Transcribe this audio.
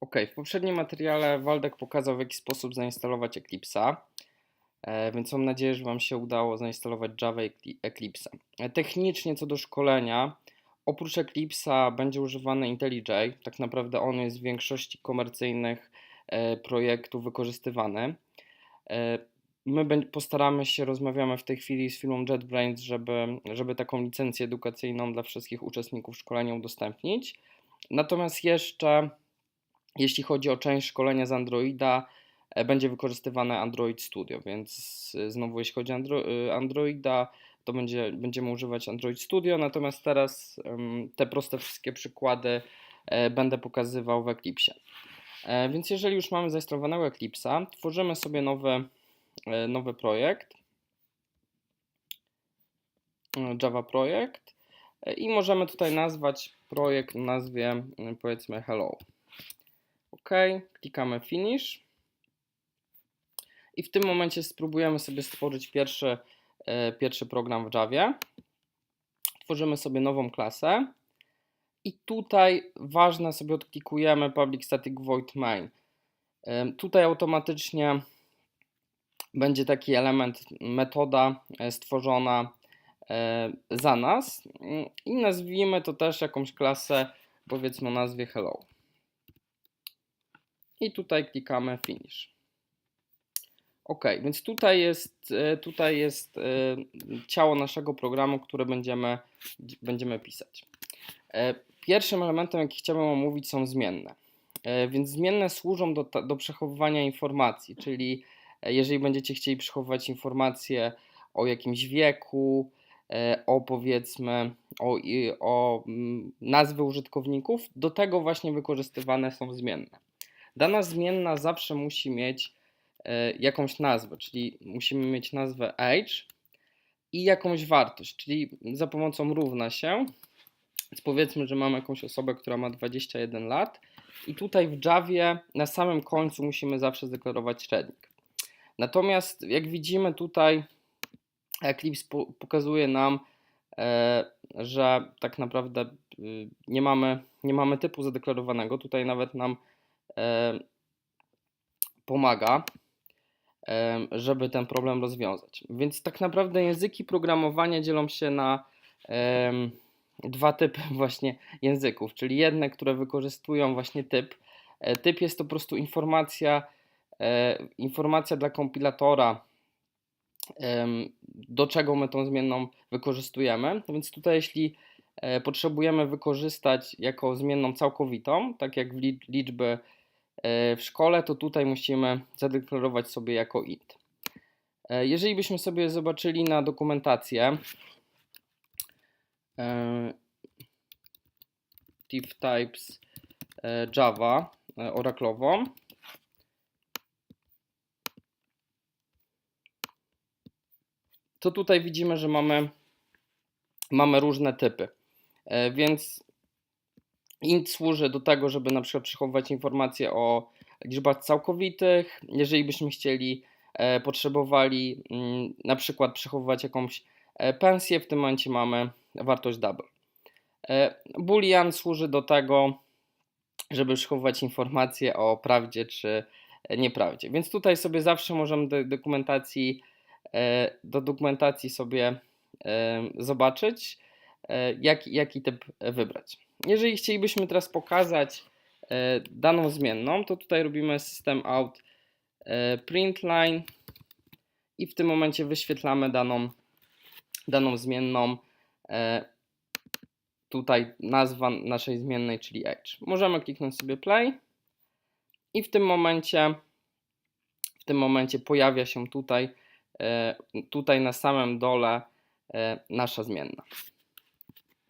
Ok, w poprzednim materiale Waldek pokazał, w jaki sposób zainstalować Eclipse'a, e, więc mam nadzieję, że Wam się udało zainstalować Java Ecli- Eclipse'a. E, Technicznie co do szkolenia, oprócz Eclipse'a będzie używany IntelliJ. Tak naprawdę on jest w większości komercyjnych e, projektów wykorzystywany. My postaramy się, rozmawiamy w tej chwili z firmą JetBrains, żeby, żeby taką licencję edukacyjną dla wszystkich uczestników szkolenia udostępnić. Natomiast jeszcze jeśli chodzi o część szkolenia z Androida, e, będzie wykorzystywane Android Studio, więc znowu jeśli chodzi o Andro- e, Androida, to będzie, będziemy używać Android Studio, natomiast teraz te proste wszystkie przykłady e, będę pokazywał w Eclipsie. E, Więc jeżeli już mamy zainstalowanego Eclipse'a, tworzymy sobie nowy, nowy projekt, Java projekt i możemy tutaj nazwać projekt nazwie powiedzmy hello. OK, klikamy Finish. I w tym momencie spróbujemy sobie stworzyć pierwszy, e, pierwszy program w Javie. Tworzymy sobie nową klasę. I tutaj ważne sobie odklikujemy Public Static Void Main. Tutaj automatycznie będzie taki element, metoda e, stworzona e, za nas Mm, i nazwijmy to też jakąś klasę, powiedzmy o nazwie hello. I tutaj klikamy Finish. Ok, więc tutaj jest, e, tutaj jest e, ciało naszego programu, które będziemy, będziemy pisać. E, Pierwszym elementem, jaki chciałbym omówić, są zmienne. Więc zmienne służą do, do przechowywania informacji, czyli jeżeli będziecie chcieli przechowywać informacje o jakimś wieku, o powiedzmy, o, o mm, nazwy użytkowników, do tego właśnie wykorzystywane są zmienne. Dana zmienna zawsze musi mieć e, jakąś nazwę, czyli musimy mieć nazwę age i jakąś wartość, czyli za pomocą równa się. Więc powiedzmy, że mamy jakąś osobę, która ma 21 lat i tutaj w Javie na samym końcu musimy zawsze zdeklarować średnik. Natomiast jak widzimy tutaj Eclipse po- pokazuje nam, e, że tak naprawdę y, nie mamy, nie mamy typu zadeklarowanego. Tutaj nawet nam pomaga, żeby ten problem rozwiązać. Więc tak naprawdę języki programowania dzielą się na dwa typy właśnie języków, czyli jedne, które wykorzystują właśnie typ. E, Typ jest to po prostu informacja, e, informacja dla kompilatora, do czego my tą zmienną wykorzystujemy. Więc tutaj jeśli e, potrzebujemy wykorzystać jako zmienną całkowitą, tak jak w licz- liczby w szkole, to tutaj musimy zadeklarować sobie jako int. E, Jeżeli byśmy sobie zobaczyli na dokumentację e, div types e, Java e, oraklową, to tutaj widzimy, że mamy, mamy różne typy. E, Więc int służy do tego, żeby na przykład przechowywać informacje o liczbach całkowitych. Jeżeli byśmy chcieli, e, potrzebowali mm, na przykład przechowywać jakąś e, pensję, w tym momencie mamy wartość double. E, Boolean służy do tego, żeby przechowywać informacje o prawdzie czy nieprawdzie. Więc tutaj sobie zawsze możemy do dokumentacji, e, do dokumentacji sobie e, zobaczyć, e, jak, jaki typ wybrać. Jeżeli chcielibyśmy teraz pokazać e, daną zmienną, to tutaj robimy system out e, print line i w tym momencie wyświetlamy daną, daną zmienną. e, Tutaj nazwa naszej zmiennej, czyli age. Możemy kliknąć sobie play i w tym momencie w tym momencie pojawia się tutaj, tutaj na samym dole nasza zmienna.